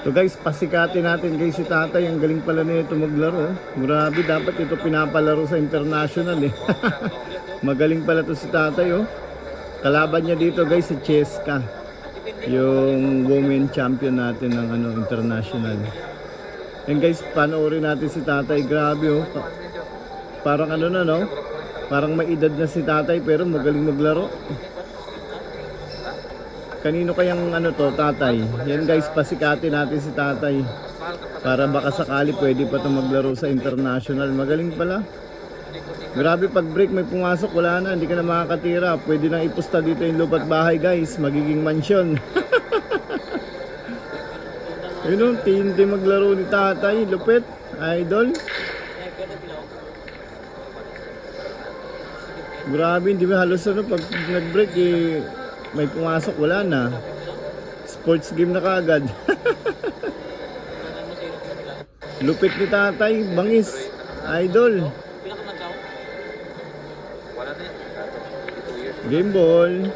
So guys, pasikatin natin guys si tatay. Ang galing pala na ito maglaro. Grabe, dapat ito pinapalaro sa international eh. Magaling pala to si tatay oh. Kalaban niya dito guys si Cheska. Yung women champion natin ng ano international. And guys, panoorin natin si tatay. Grabe oh. Pa- Parang ano na no? Parang may edad na si tatay pero magaling maglaro. Kanino kayang ano to, tatay? Yan guys, pasikatin natin si tatay. Para baka sakali pwede pa to maglaro sa international. Magaling pala. Grabe pag break may pumasok, wala na, hindi ka na makakatira. Pwede nang ipusta dito yung lupat bahay guys, magiging mansyon. Yun o, tindi maglaro ni tatay, lupit, idol. Grabe, hindi ba halos ano, pag nag-break eh, may pumasok, wala na. Sports game na kagad. Lupit ni tatay, bangis, idol. Game ball.